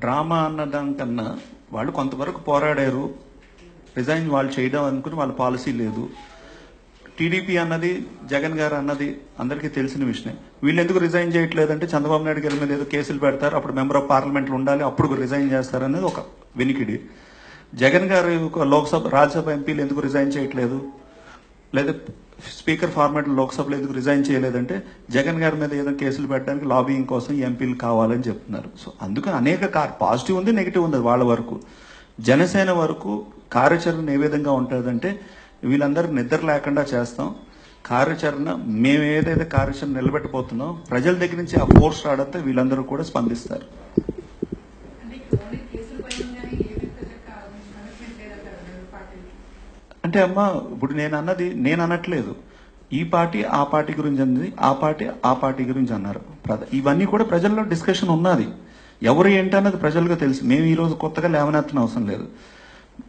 Drama వాళ్ళు అన్నదానికన్నా వాళ్ళు కొంతవరకు పోరాడారు. రిజైన్ వాళ్ళు చేయడం అనుకుని వాళ్ళ పాలసీ లేదు. టీడీపీ అన్నది జగన్ గారు అన్నది అందరికీ తెలిసిన విషయమే. వీళ్ళు ఎందుకు రిజైన్ చేయట్లేదంటే చంద్రబాబు నాయుడు గారి మీద ఏదో కేసులు పెడతారు అప్పుడు మెంబర్ ఆఫ్ పార్లమెంట్లో ఉండాలి అప్పుడు రిజైన్ చేస్తారనేది ఒక వినికిడి జగన్ గారు ఒక లోక్సభ రాజ్యసభ ఎంపీలు ఎందుకు రిజైన్ చేయట్లేదు? లేదా స్పీకర్ ఫార్మాట్ లోక్సభలో ఎందుకు రిజైన్ చేయలేదంటే జగన్ గారి మీద ఏదైనా కేసులు పెట్టడానికి లాబింగ్ కోసం ఎంపీలు కావాలని చెప్తున్నారు. సో అందుకని అనేక పాజిటివ్ ఉంది నెగిటివ్ ఉంది వాళ్ళ వరకు. జనసేన వరకు కార్యాచరణ ఏ విధంగా ఉంటుందంటే వీళ్ళందరూ నిద్ర లేకుండా చేస్తాం. కార్యాచరణ మేము ఏదైతే కార్యాచరణ నిలబెట్టబోతున్నాం ప్రజల దగ్గర నుంచి ఆ ఫోర్స్ రావడంతో వీళ్ళందరూ కూడా స్పందిస్తారు. అంటే అమ్మ ఇప్పుడు నేను అన్నది నేను అనట్లేదు. ఈ పార్టీ ఆ పార్టీ గురించి అన్నది ఆ పార్టీ ఆ పార్టీ గురించి అన్నారు. ఇవన్నీ కూడా ప్రజల్లో డిస్కషన్ ఉన్నది. ఎవరు ఏంటన్నది ప్రజలకు తెలుసు. మేము ఈ రోజు కొత్తగా లేవనెత్తన అవసరం లేదు.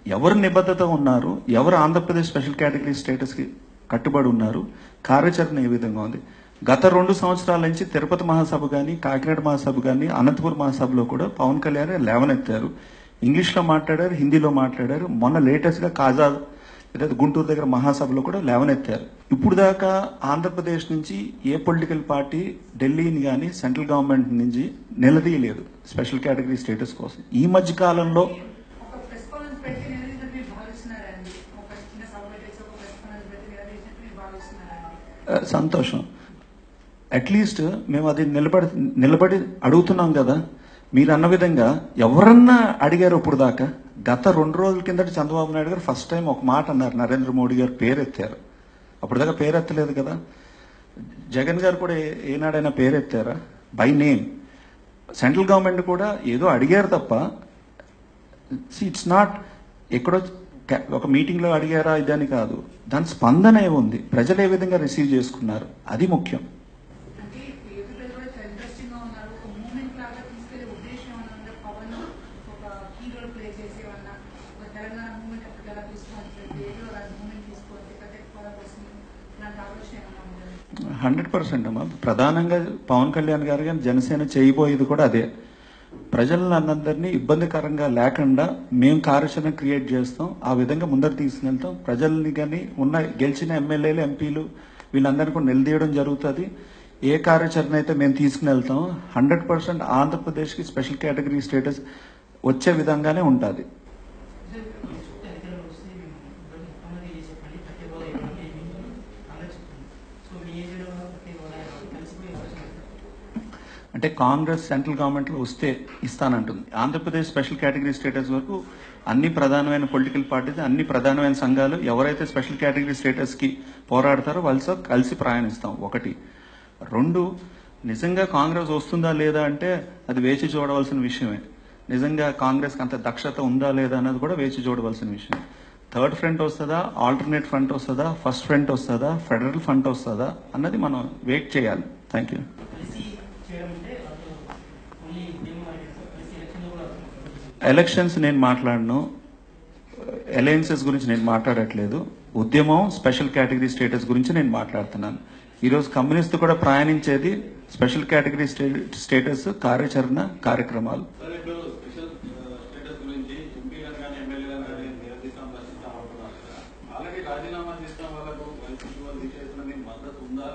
ఎవరు నిబద్ధత ఉన్నారు ఎవరు ఆంధ్రప్రదేశ్ స్పెషల్ కేటగిరీ స్టేటస్కి కట్టుబడి ఉన్నారు కార్యాచరణ ఏ విధంగా ఉంది? గత రెండు సంవత్సరాల నుంచి తిరుపతి మహాసభ కానీ కాకినాడ మహాసభ కానీ అనంతపురం మహాసభలో కూడా పవన్ కళ్యాణ్ లేవనెత్తారు. ఇంగ్లీష్లో మాట్లాడారు హిందీలో మాట్లాడారు మొన్న లేటెస్ట్గా కాజా లేదా గుంటూరు దగ్గర మహాసభలో కూడా లేవనెత్తారు. ఇప్పుడు దాకా ఆంధ్రప్రదేశ్ నుంచి ఏ పొలిటికల్ పార్టీ ఢిల్లీని కానీ సెంట్రల్ గవర్నమెంట్ నుంచి నిలదీయలేదు స్పెషల్ కేటగిరీ స్టేటస్ కోసం. ఈ మధ్య కాలంలో సంతోషం. అట్లీస్ట్ మేము అది నిలబడి నిలబడి అడుగుతున్నాం కదా. మీరు అన్న విధంగా ఎవరన్నా అడిగారు ఇప్పుడు దాకా? గత రెండు రోజుల కిందట చంద్రబాబు నాయుడు గారు ఫస్ట్ టైం ఒక మాట అన్నారు. నరేంద్ర మోడీ గారు పేరెత్తారు. అప్పుడు దాకా పేరెత్తలేదు కదా. జగన్ గారు కూడా ఏ- ఏనాడైనా పేరెత్తారా? బై నేమ్ సెంట్రల్ గవర్నమెంట్ కూడా ఏదో అడిగారు తప్ప ఇట్స్ నాట్ ఎక్కడో ఒక మీటింగ్లో అడిగారా ఇదని కాదు. దాని స్పందన ఏముంది? ప్రజలు ఏ విధంగా రిసీవ్ చేసుకున్నారు? అది ముఖ్యం. హండ్రెడ్ పర్సెంట్ అమ్మా. ప్రధానంగా పవన్ కళ్యాణ్ గారు కానీ జనసేన చేయబోయేది కూడా అదే. ప్రజలందరినీ ఇబ్బందికరంగా లేకుండా మేము కార్యాచరణ క్రియేట్ చేస్తాం. ఆ విధంగా ముందరు తీసుకెళ్తాం. ప్రజల్ని కానీ ఉన్న గెలిచిన ఎమ్మెల్యేలు ఎంపీలు వీళ్ళందరినీ కూడా నిలదీయడం జరుగుతుంది. ఏ కార్యాచరణ అయితే మేము తీసుకుని వెళ్తాం హండ్రెడ్ పర్సెంట్ ఆంధ్రప్రదేశ్కి స్పెషల్ కేటగిరీ స్టేటస్ వచ్చే విధంగానే ఉంటుంది. అంటే కాంగ్రెస్ సెంట్రల్ గవర్నమెంట్లో వస్తే ఇస్తానంటుంది. ఆంధ్రప్రదేశ్ స్పెషల్ కేటగిరీ స్టేటస్ వరకు అన్ని ప్రధానమైన పొలిటికల్ పార్టీస్ అన్ని ప్రధానమైన సంఘాలు ఎవరైతే స్పెషల్ కేటగిరీ స్టేటస్కి పోరాడతారో వాళ్ళతో కలిసి ప్రయాణిస్తాం. ఒకటి. రెండు నిజంగా కాంగ్రెస్ వస్తుందా లేదా అంటే అది వేచి చూడవలసిన విషయమే. నిజంగా కాంగ్రెస్కి అంత దక్షత ఉందా లేదా అన్నది కూడా వేచి చూడవలసిన విషయం థర్డ్ ఫ్రంట్ వస్తుందా? ఆల్టర్నేట్ ఫ్రంట్ వస్తుందా? ఫస్ట్ ఫ్రంట్ వస్తుందా? ఫెడరల్ ఫ్రంట్ వస్తుందా? అన్నది మనం వెయిట్ చేయాలి. థ్యాంక్ యూ కలిసి చేయడం అంటే వాళ్ళు ఓన్లీ మేము కలిసి ఎలక్షన్లో కూడా ఎలక్షన్స్ నేను మాట్లాడను. అలయన్సెస్ గురించి నేను మాట్లాడట్లేదు. ఉద్యమం స్పెషల్ కేటగిరీ స్టేటస్ గురించి నేను మాట్లాడుతున్నాను. ఈరోజు కమ్యూనిస్ట్ కూడా ప్రయాణించేది స్పెషల్ కేటగిరీ స్టేటస్ కార్యాచరణ కార్యక్రమాలు.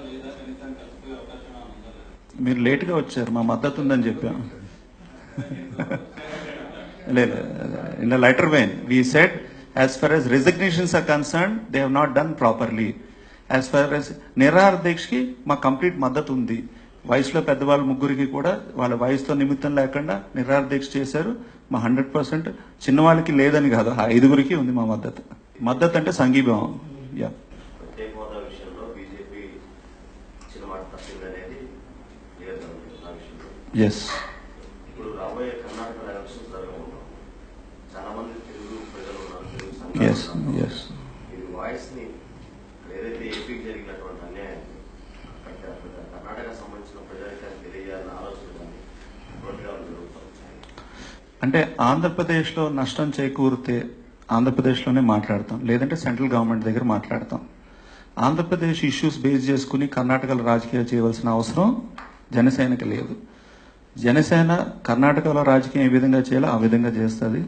లేదా? మీరు లేట్గా వచ్చారు. మా మద్దతు ఉందని చెప్పాం. లేదు in lighter vein we said as far as resignations are concerned they have not done properly. As far as నిరాహార దీక్షకి మా కంప్లీట్ మద్దతు ఉంది. వయసులో పెద్దవాళ్ళ ముగ్గురికి కూడా వాళ్ళ వయసుతో నిమిత్తం లేకుండా నిరాహార దీక్ష చేశారు. మా హండ్రెడ్ పర్సెంట్ చిన్నవాళ్ళకి లేదని కాదు ఆ ఐదుగురికి ఉంది మా మద్దతు. మద్దతు అంటే సంఘీభావం. యా ప్రత్యేక హోదా విషయంలో బీజేపీ ఇచ్చిన మాట తప్పింది అనేది క్లియర్గా ఉంది ఆ విషయంలో ఎస్ ఇప్పుడు రాబోయే కర్ణాటక ఎలక్షన్స్ జరగబోతున్నాం చాలా మంది తెలుగు ప్రజలు ఉన్నారు తెలుగు ఎస్. ఎస్ ఈ వాయిస్ని ఏదైతే ఏపీకి జరిగినటువంటి అన్యాయాన్ని అక్కడ కర్ణాటక సంబంధించిన ప్రజానికానికి తెలియజేయాలన్న ఆలోచన కానీ అటువంటిగా ఉంది అంటే ఆంధ్రప్రదేశ్లో నష్టం చేకూరితే ఆంధ్రప్రదేశ్లోనే మాట్లాడతాం లేదంటే సెంట్రల్ గవర్నమెంట్ దగ్గర మాట్లాడతాం. ఆంధ్రప్రదేశ్ ఇష్యూస్ బేస్ చేసుకుని కర్ణాటకలో రాజకీయాలు చేయవలసిన అవసరం జనసేనకి లేదు. జనసేన కర్ణాటకలో రాజకీయం ఏ విధంగా చేయాలో ఆ విధంగా చేస్తుంది.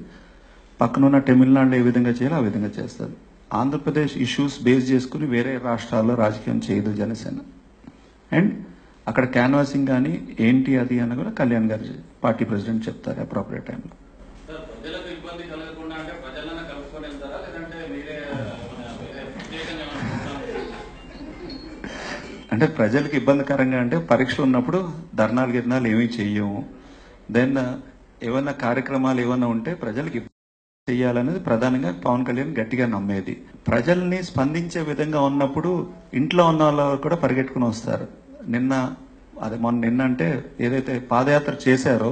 పక్కనున్న తమిళనాడులో ఏ విధంగా చేయాలో ఆ విధంగా చేస్తుంది ఆంధ్రప్రదేశ్ ఇష్యూస్ బేస్ చేసుకుని వేరే రాష్ట్రాల్లో రాజకీయం చేయదు జనసేన. అండ్ అక్కడ క్యాన్వాసింగ్ కానీ ఏంటి అది అని కూడా కళ్యాణ్ గారు పార్టీ ప్రెసిడెంట్ చెప్తారు అప్రోప్రియట్ టైంలో. అంటే ప్రజలకు ఇబ్బందికరంగా అంటే పరీక్షలు ఉన్నప్పుడు ధర్నాలు గిర్నాలు ఏమీ చెయ్యము. దెన్ ఏమైనా కార్యక్రమాలు ఏమైనా ఉంటే ప్రజలకు చేయాలనేది ప్రధానంగా పవన్ కళ్యాణ్ గట్టిగా నమ్మేది. ప్రజల్ని స్పందించే విధంగా ఉన్నప్పుడు ఇంట్లో ఉన్న వాళ్ళు కూడా పరిగెట్టుకుని వస్తారు. నిన్న అదే మొన్న నిన్న అంటే ఏదైతే పాదయాత్ర చేశారో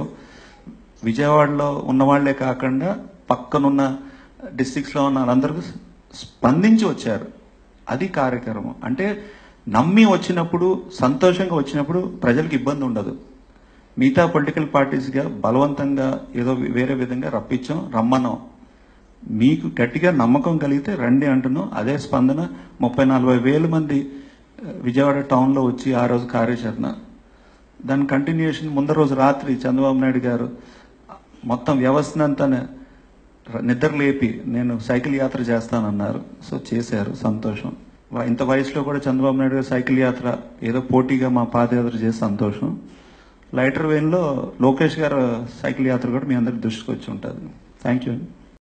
విజయవాడలో ఉన్న వాళ్ళే కాకుండా పక్కనున్న డిస్టిక్స్లో ఉన్న వాళ్ళందరూ స్పందించి వచ్చారు. అది కార్యక్రమం. అంటే నమ్మి వచ్చినప్పుడు సంతోషంగా వచ్చినప్పుడు ప్రజలకు ఇబ్బంది ఉండదు. మిగతా పొలిటికల్ పార్టీస్గా బలవంతంగా ఏదో వేరే విధంగా రప్పించాం రమ్మన్నాం మీకు గట్టిగా నమ్మకం కలిగితే రండి అంటున్నాం. అదే స్పందన ముప్పై నలభై వేల మంది విజయవాడ టౌన్లో వచ్చి ఆ రోజు కార్యాచరణ. దాని కంటిన్యూషన్ ముందర రోజు రాత్రి చంద్రబాబు నాయుడు గారు మొత్తం వ్యవస్థనంతా నిద్ర లేపి నేను సైకిల్ యాత్ర చేస్తానన్నారు. సో చేశారు సంతోషం. ఇంత వయసులో కూడా చంద్రబాబు నాయుడు గారు సైకిల్ యాత్ర ఏదో పోటీగా మా పాదయాత్ర చేసి సంతోషం. లైటర్ వేన్లో లోకేష్ గారు సైకిల్ యాత్ర కూడా మీ అందరి దృష్టికి వచ్చి ఉంటుంది. Thank you